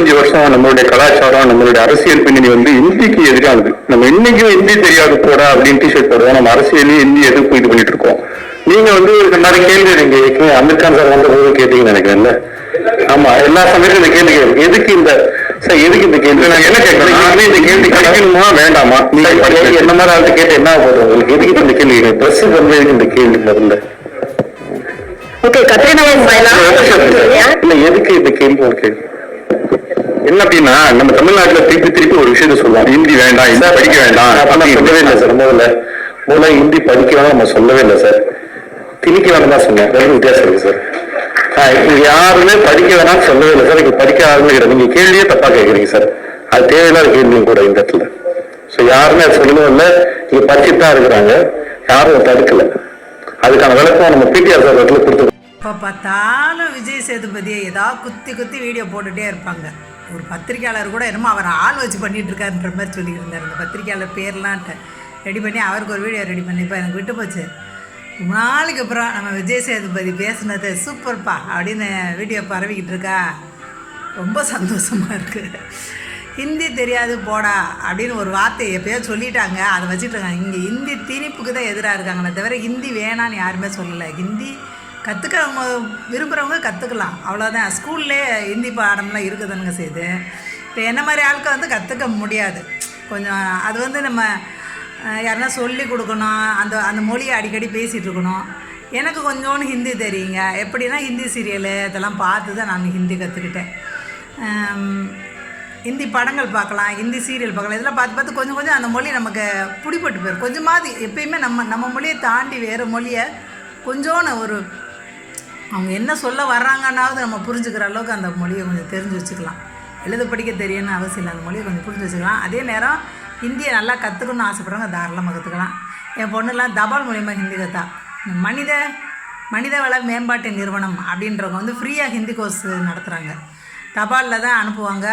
எழுபத்தஞ்சு வருஷம் நம்மளுடைய கலாச்சாரம் நம்மளுடைய அரசியல் பின்னணி வந்து இந்திக்கு எதிரானது. நம்ம இன்னைக்கும் இந்தி தெரியாது போடா அப்படின்னு டிஷர்ட் போடுவோம் நம்ம அரசியலையும் இந்தி எதிர்ப்பு இது பண்ணிட்டு இருக்கோம். நீங்க வந்து இந்த மாதிரி கேள்வி நீங்க அமீர் கான் சார் வந்த போது கேட்டீங்கன்னு நினைக்கிறேன்ல. ஆமா எல்லா சமயத்தும் இந்த கேள்வி கேட்கும் எதுக்கு இந்த சார் எதுக்கு இந்த கேள்வி? நான் என்ன கேட்கறேன் இந்த கேள்வி கிடைக்கணுமா வேண்டாமா? நீங்க என்ன மாதிரி ஆள்கிட்ட கேட்டு என்ன போதும் உங்களுக்கு? எதுக்கு இந்த கேள்வி ட்ரெஸ் வந்து எதுக்கு இந்த கேள்வி முதல்ல? ஓகே கத்ரினா இல்ல எதுக்கு இந்த கேள்வி? ஒரு கேள்வி. என்ன அப்படின்னா நம்ம தமிழ்நாட்டுல திருப்பி திருப்பி ஒரு விஷயத்த சொல்லுவோம் ஹிந்தி வேண்டாம் ஹிந்தி படிக்க வேண்டாம் அப்படின்னு. சொல்லவே இல்லை சார் முதல்ல. முதல்ல ஹிந்தி படிக்க வேணாம் நம்ம சொல்லவே இல்லை சார். திணிக்க வேணாம் தான் சொன்னேன். வித்தியாசம் இருக்கு சார். யாருமே படிக்க வேணாம்னு சொல்லவே இல்லை சார். இங்க படிக்க ஆரம்பிச்சு கிடையாது நீங்க கேள்வியே தப்பா கேட்குறீங்க சார். அது தேவையில்லாத கேள்வியும் கூட இந்த இடத்துல. ஸோ யாருமே அது சொல்லவும் இல்லை. இங்க படிச்சுட்டு தான் இருக்கிறாங்க. யாரும் அதை தடுக்கல. அதுக்கான விளக்கம் நம்ம பிடிஆர் சார் இடத்துல கொடுத்து இப்போ பார்த்தாலும் விஜய் சேதுபதியை ஏதாவது குத்தி குத்தி வீடியோ போட்டுகிட்டே இருப்பாங்க. ஒரு பத்திரிக்கையாளர் கூட என்னமோ அவர் ஆள் வச்சு பண்ணிகிட்ருக்காருன்ற மாதிரி சொல்லியிருந்தார். அந்த பத்திரிக்கையாளர் பேர்லாம் ரெடி பண்ணி அவருக்கு ஒரு வீடியோ ரெடி பண்ணி இப்போ எனக்கு விட்டு போச்சு. ரொம்ப நாளைக்கு அப்புறம் நம்ம விஜய் சேதுபதி பேசுனது சூப்பர்ப்பா அப்படின்னு வீடியோ பரவிக்கிட்டு இருக்கா. ரொம்ப சந்தோஷமாக இருக்குது ஹிந்தி தெரியாது போடா அப்படின்னு ஒரு வார்த்தை எப்பயோ சொல்லிட்டாங்க. அதை வச்சுட்டு இருக்காங்க. இங்கே ஹிந்தி திணிப்புக்கு தான் எதிராக இருக்காங்களே தவிர ஹிந்தி வேணான்னு யாருமே சொல்லலை. ஹிந்தி கற்றுக்க விரும்புகிறவங்க கற்றுக்கலாம் அவ்வளோதான் ஸ்கூல்லே ஹிந்தி பாடம்லாம் இருக்குதுங்க செய்து. இப்போ என்ன மாதிரி ஆட்கள் வந்து கற்றுக்க முடியாது. கொஞ்சம் அது வந்து நம்ம யாருன்னா சொல்லி கொடுக்கணும். அந்த அந்த மொழியை அடிக்கடி பேசிகிட்டு இருக்கணும். எனக்கு கொஞ்சோன்னு ஹிந்தி தெரியுங்க. எப்படின்னா ஹிந்தி சீரியலு இதெல்லாம் பார்த்து தான் நான் ஹிந்தி கற்றுக்கிட்டேன் ஹிந்தி படங்கள் பார்க்கலாம் ஹிந்தி சீரியல் பார்க்கலாம். இதெல்லாம் பார்த்து பார்த்து கொஞ்சம் கொஞ்சம் அந்த மொழி நமக்கு பிடிபட்டு போயிடும் கொஞ்சமாவது எப்பயுமே நம்ம நம்ம மொழியை தாண்டி வேறு மொழியை கொஞ்சோன்னு ஒரு அவங்க என்ன சொல்ல வர்றாங்கன்னாவது நம்ம புரிஞ்சுக்கிற அளவுக்கு அந்த மொழியை கொஞ்சம் தெரிஞ்சு வச்சுக்கலாம். எழுத படிக்க தெரியணும்னு அவசியம் இல்லை. அந்த மொழியை கொஞ்சம் புரிஞ்சு வச்சுக்கலாம். அதே நேரம் ஹிந்தியை நல்லா கற்றுக்கணும்னு ஆசைப்படுறவங்க தாராளமாக கற்றுக்கலாம் என் பொண்ணுலாம் தபால் மூலியமாக ஹிந்தி கற்றா மனித மனித வள மேம்பாட்டு நிறுவனம் அப்படின்றவங்க வந்து ஃப்ரீயாக ஹிந்தி கோர்ஸ் நடத்துகிறாங்க தபாலில் தான் அனுப்புவாங்க.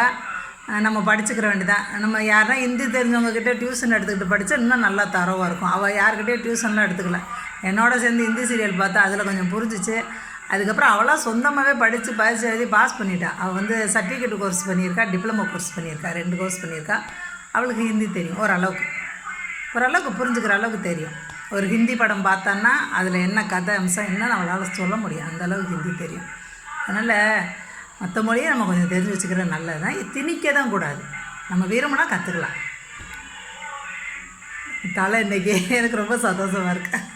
நம்ம படிச்சுக்கிற வேண்டியதான் நம்ம யாருன்னா ஹிந்தி தெரிஞ்சவங்கக்கிட்ட டியூஷன் எடுத்துக்கிட்டு படித்தா இன்னும் நல்லா தரவாக இருக்கும். அவள் யாருக்கிட்டே டியூஷன்லாம் எடுத்துக்கல. என்னோட சேர்ந்து ஹிந்தி சீரியல் பார்த்தா அதில் கொஞ்சம் புரிஞ்சிச்சு. அதுக்கப்புறம் அவளாக சொந்தமாகவே படித்து படித்து எழுதி பாஸ் பண்ணிட்டா. அவள் வந்து சர்டிஃபிகேட் கோர்ஸ் பண்ணியிருக்கா டிப்ளமோ கோர்ஸ் பண்ணியிருக்கா ரெண்டு கோர்ஸ் பண்ணியிருக்கா. அவளுக்கு ஹிந்தி தெரியும் ஓரளவுக்கு. ஓரளவுக்கு புரிஞ்சுக்கிற அளவுக்கு தெரியும். ஒரு ஹிந்தி படம் பார்த்தான்னா அதில் என்ன கதை அம்சம் என்ன நம்மளால் சொல்ல முடியும். அந்த அளவுக்கு ஹிந்தி தெரியும். அதனால் மற்ற மொழியை நம்ம கொஞ்சம் தெரிஞ்சு வச்சுக்கிறது நல்லது தான் திணிக்க தான் கூடாது. நம்ம விரும்பினா கற்றுக்கலாம் தலை இன்றைக்கி எனக்கு ரொம்ப சந்தோஷமாக இருக்குது